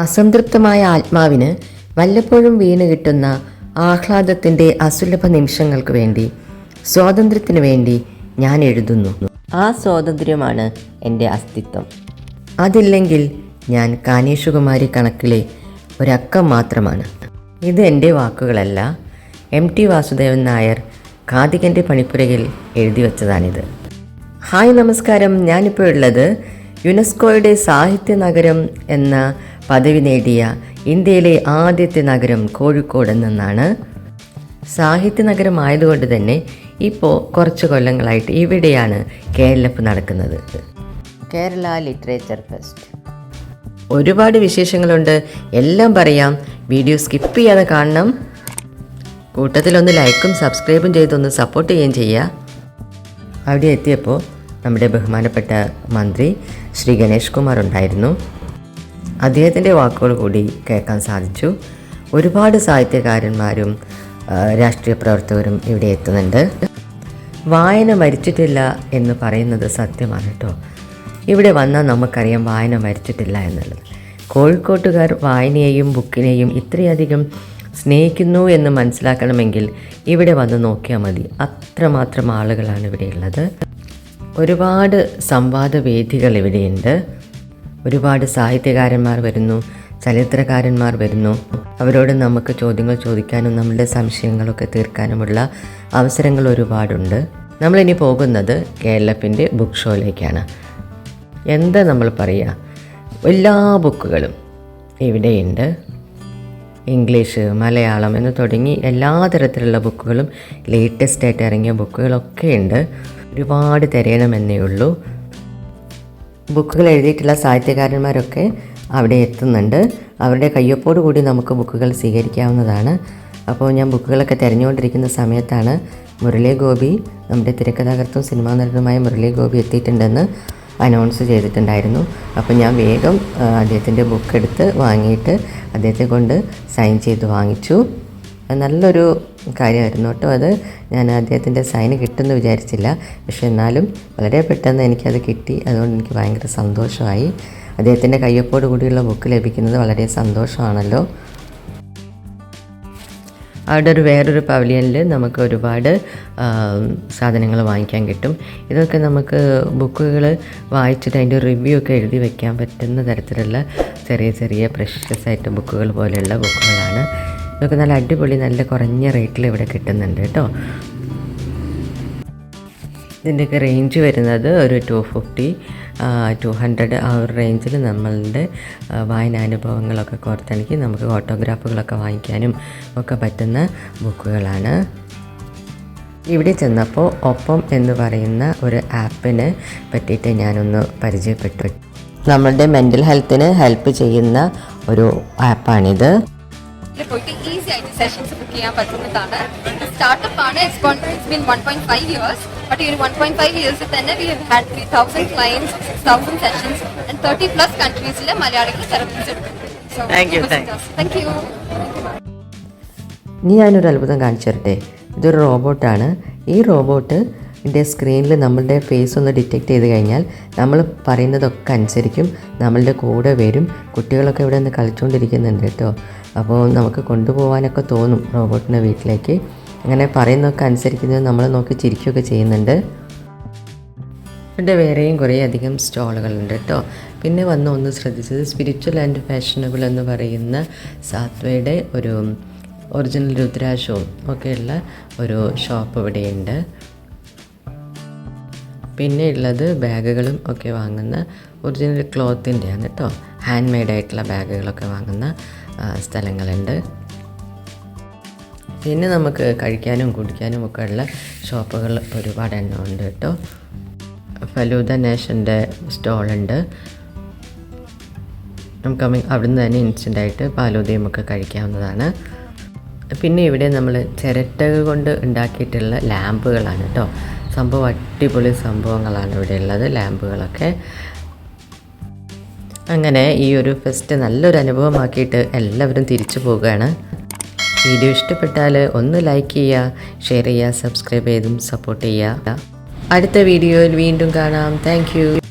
അസംതൃപ്തമായ ആത്മാവിന് വല്ലപ്പോഴും വീണ് കിട്ടുന്ന ആഹ്ലാദത്തിന്റെ അസുലഭ നിമിഷങ്ങൾക്ക് വേണ്ടി സ്വാതന്ത്ര്യത്തിന് വേണ്ടി ഞാൻ എഴുതുന്നു. ആ സ്വാതന്ത്ര്യമാണ് എന്റെ അസ്തിത്വം. അതില്ലെങ്കിൽ ഞാൻ കാനേഷുകുമാരി കണക്കിലെ ഒരക്കം മാത്രമാണ്. ഇത് എന്റെ വാക്കുകളല്ല. എം ടി വാസുദേവൻ നായർ കാതികന്റെ പണിപ്പുരയിൽ എഴുതി വച്ചതാണിത്. ഹായ് നമസ്കാരം. ഞാനിപ്പോൾ ഉള്ളത് യുനെസ്കോയുടെ സാഹിത്യ നഗരം എന്ന പദവി നേടിയ ഇന്ത്യയിലെ ആദ്യത്തെ നഗരം കോഴിക്കോട് നിന്നാണ് സാഹിത്യ നഗരമായതുകൊണ്ട് തന്നെ ഇപ്പോൾ കുറച്ച് കൊല്ലങ്ങളായിട്ട് ഇവിടെയാണ് കേരളപ്പ് നടക്കുന്നത്. Kerala literature fest. ഒരുപാട് വിശേഷങ്ങളുണ്ട്. എല്ലാം പറയാം. വീഡിയോ സ്കിപ്പ് ചെയ്യാതെ കാണണം. കൂട്ടത്തിലൊന്ന് ലൈക്കും സബ്സ്ക്രൈബും ചെയ്തൊന്ന് സപ്പോർട്ട് ചെയ്യുകയും ചെയ്യുക. അവിടെ എത്തിയപ്പോൾ നമ്മുടെ ബഹുമാനപ്പെട്ട മന്ത്രി ശ്രീ ഗണേഷ് കുമാർ ഉണ്ടായിരുന്നു. അദ്ദേഹത്തിന്റെ വാക്കുകൾ കൂടി കേൾക്കാൻ സാധിച്ചു. ഒരുപാട് സാഹിത്യകാരന്മാരും രാഷ്ട്രീയ പ്രവർത്തകരും ഇവിടെ എത്തുന്നുണ്ട്. വായന മരിച്ചിട്ടില്ല എന്ന് പറയുന്നത് സത്യമാണ് കേട്ടോ. ഇവിടെ വന്നാൽ നമുക്കറിയാം വായന മരിച്ചിട്ടില്ല എന്നുള്ളത്. കോഴിക്കോട്ടുകാർ വായനയെയും ബുക്കിനെയും ഇത്രയധികം സ്നേഹിക്കുന്നു എന്ന് മനസ്സിലാക്കണമെങ്കിൽ ഇവിടെ വന്ന് നോക്കിയാൽ മതി. അത്രമാത്രം ആളുകളാണ് ഇവിടെയുള്ളത് ഒരുപാട് സംവാദ വേദികൾ ഇവിടെയുണ്ട്. ഒരുപാട് സാഹിത്യകാരന്മാർ വരുന്നു ചരിത്രകാരന്മാർ വരുന്നു. അവരോട് നമുക്ക് ചോദ്യങ്ങൾ ചോദിക്കാനും നമ്മുടെ സംശയങ്ങളൊക്കെ തീർക്കാനുമുള്ള അവസരങ്ങൾ ഒരുപാടുണ്ട്. നമ്മളിനി പോകുന്നത് കേരളത്തിന്റെ ബുക്ക് ഷോയിലേക്കാണ് എന്താ നമ്മൾ പറയുക? എല്ലാ ബുക്കുകളും ഇവിടെയുണ്ട്. ഇംഗ്ലീഷ് മലയാളം എന്ന് തുടങ്ങി എല്ലാ തരത്തിലുള്ള ബുക്കുകളും ലേറ്റസ്റ്റ് ആയിട്ട് ഇറങ്ങിയ ബുക്കുകളൊക്കെ ഉണ്ട് ഒരുപാട് തിരയണമെന്നേ ഉള്ളൂ. ബുക്കുകൾ എഴുതിയിട്ടുള്ള സാഹിത്യകാരന്മാരൊക്കെ അവിടെ എത്തുന്നുണ്ട്. അവരുടെ കയ്യൊപ്പോട് കൂടി നമുക്ക് ബുക്കുകൾ സ്വീകരിക്കാവുന്നതാണ്. അപ്പോൾ ഞാൻ ബുക്കുകളൊക്കെ തിരഞ്ഞുകൊണ്ടിരിക്കുന്ന സമയത്താണ് മുരളി ഗോപി നമ്മുടെ തിരക്കഥാകൃത്തും സിനിമാ നടനുമായ മുരളി ഗോപി എത്തിയിട്ടുണ്ടെന്ന് അനൗൺസ് ചെയ്തിട്ടുണ്ടായിരുന്നു. അപ്പോൾ ഞാൻ വേഗം അദ്ദേഹത്തിന്റെ ബുക്ക് എടുത്ത് വാങ്ങിയിട്ട് അദ്ദേഹത്തെ കൊണ്ട് സൈൻ ചെയ്ത് വാങ്ങിച്ചു. നല്ലൊരു കാര്യമായിരുന്നു കേട്ടോ അത്. ഞാൻ അദ്ദേഹത്തിന്റെ സൈന് കിട്ടുമെന്ന് വിചാരിച്ചില്ല. പക്ഷെ എന്നാലും വളരെ പെട്ടെന്ന് എനിക്കത് കിട്ടി. അതുകൊണ്ട് എനിക്ക് ഭയങ്കര സന്തോഷമായി. അദ്ദേഹത്തിന്റെ കയ്യൊപ്പോട് കൂടിയുള്ള ബുക്ക് ലഭിക്കുന്നത് വളരെ സന്തോഷമാണല്ലോ. അവിടെ ഒരു വേറൊരു പവലിയനിൽ നമുക്ക് ഒരുപാട് സാധനങ്ങൾ വാങ്ങിക്കാൻ കിട്ടും. ഇതൊക്കെ നമുക്ക് ബുക്കുകൾ വായിച്ചിട്ട് അതിന്റെ റിവ്യൂ ഒക്കെ എഴുതി വയ്ക്കാൻ പറ്റുന്ന തരത്തിലുള്ള ചെറിയ ചെറിയ പ്രഷ്യസ് ആയിട്ട് ബുക്കുകൾ പോലെയുള്ള ബുക്കുകളാണ്. ഇതൊക്കെ നല്ല അടിപൊളി നല്ല കുറഞ്ഞ റേറ്റിൽ ഇവിടെ കിട്ടുന്നുണ്ട് കേട്ടോ ഇതിന്റെയൊക്കെ റേഞ്ച് വരുന്നത് ഒരു ടു ഫിഫ്റ്റി ടു ഹൺഡ്രഡ് ആ ഒരു റേഞ്ചിൽ നമ്മളുടെ വായനാനുഭവങ്ങളൊക്കെ കോർത്തിണക്കി നമുക്ക് ഓട്ടോഗ്രാഫുകളൊക്കെ വാങ്ങിക്കാനും ഒക്കെ പറ്റുന്ന ബുക്കുകളാണ്. ഇവിടെ ചെന്നപ്പോൾ ഒപ്പം എന്ന് പറയുന്ന ഒരു ആപ്പിനെ പറ്റിയിട്ട് ഞാനൊന്ന് പരിചയപ്പെട്ടു. നമ്മളുടെ മെന്റൽ ഹെൽത്തിന് ഹെൽപ്പ് ചെയ്യുന്ന ഒരു ആപ്പാണിത്. ഇതിൽ പോയിട്ട് ഈസി ആയിട്ട് സെഷൻസ് ബുക്ക് ചെയ്യാൻ പറ്റുന്നതാണ്. സ്റ്റാർട്ടപ്പ് ആണ്. It's been one point five years but ഈ ഒരു വൺ പോയിന്റ് ഫൈവ് ഇയേഴ്സിൽ തന്നെ we had three thousand clients six thousand sessions and thirty plus കൺട്രീസിലെ മലയാളികൾ therapies Thank you, thank thank you ഇനി ഞാനൊരു അത്ഭുതം കാണിച്ചു തരട്ടെ ഇതൊരു റോബോട്ടാണ് ഈ റോബോട്ട് ഇതിന്റെ സ്ക്രീനിൽ നമ്മളുടെ ഫേസ് ഒന്ന് ഡിറ്റക്റ്റ് ചെയ്ത് കഴിഞ്ഞാൽ നമ്മൾ പറയുന്നതൊക്കെ അനുസരിക്കും നമ്മളുടെ കൂടെ വരും കുട്ടികളൊക്കെ ഇവിടെ നിന്ന് കളിച്ചുകൊണ്ടിരിക്കുന്നുണ്ട് കേട്ടോ. അപ്പോൾ നമുക്ക് കൊണ്ടുപോകാനൊക്കെ തോന്നും റോബോട്ടിന്റെ വീട്ടിലേക്ക്. അങ്ങനെ പറയുന്നതൊക്കെ അനുസരിക്കുന്നത് നമ്മൾ നോക്കി ചിരിക്കുകയൊക്കെ ചെയ്യുന്നുണ്ട്. ഇവിടെ വേറെയും കുറേ അധികം സ്റ്റോളുകളുണ്ട് കേട്ടോ. പിന്നെ വന്ന് ഒന്ന് ശ്രദ്ധിച്ചത് സ്പിരിച്വൽ ആൻഡ് ഫാഷനബിൾ എന്ന് പറയുന്ന സാത്വയുടെ ഒരു ഒറിജിനൽ രുദ്രാക്ഷവും ഒക്കെയുള്ള ഒരു ഷോപ്പ് ഇവിടെയുണ്ട്. പിന്നെ ഉള്ളത് ബാഗുകളും ഒക്കെ വാങ്ങുന്ന ഒറിജിനൽ ക്ലോത്തിന്റെയാണ് കേട്ടോ. ഹാൻഡ് മെയ്ഡ് ആയിട്ടുള്ള ബാഗുകളൊക്കെ വാങ്ങുന്ന സ്ഥലങ്ങളുണ്ട്. പിന്നെ നമുക്ക് കഴിക്കാനും കുടിക്കാനും ഒക്കെ ഉള്ള ഷോപ്പുകൾ ഒരുപാട് എണ്ണം ഉണ്ട് കേട്ടോ. ഫലൂദ നേഷന്റെ സ്റ്റോളുണ്ട്. നമുക്ക് അവ- അവിടുന്ന് തന്നെ ഇൻസ്റ്റന്റായിട്ട് പാലൂതയും ഒക്കെ കഴിക്കാവുന്നതാണ്. പിന്നെ ഇവിടെ നമ്മൾ ചിരട്ടകൾ കൊണ്ട് ഉണ്ടാക്കിയിട്ടുള്ള ലാമ്പുകളാണ് കേട്ടോ സംഭവം അടിപൊളി സംഭവങ്ങളാണ് ഇവിടെ ഉള്ളത് ലാമ്പുകളൊക്കെ. അങ്ങനെ ഈ ഒരു ഫെസ്റ്റ് നല്ലൊരു അനുഭവമാക്കിയിട്ട് എല്ലാവരും തിരിച്ചു പോവുകയാണ്. വീഡിയോ ഇഷ്ടപ്പെട്ടാൽ ഒന്ന് ലൈക്ക് ചെയ്യുക ഷെയർ ചെയ്യുക സബ്സ്ക്രൈബ് ചെയ്തും സപ്പോർട്ട് ചെയ്യുക. അടുത്ത വീഡിയോയിൽ വീണ്ടും കാണാം. താങ്ക്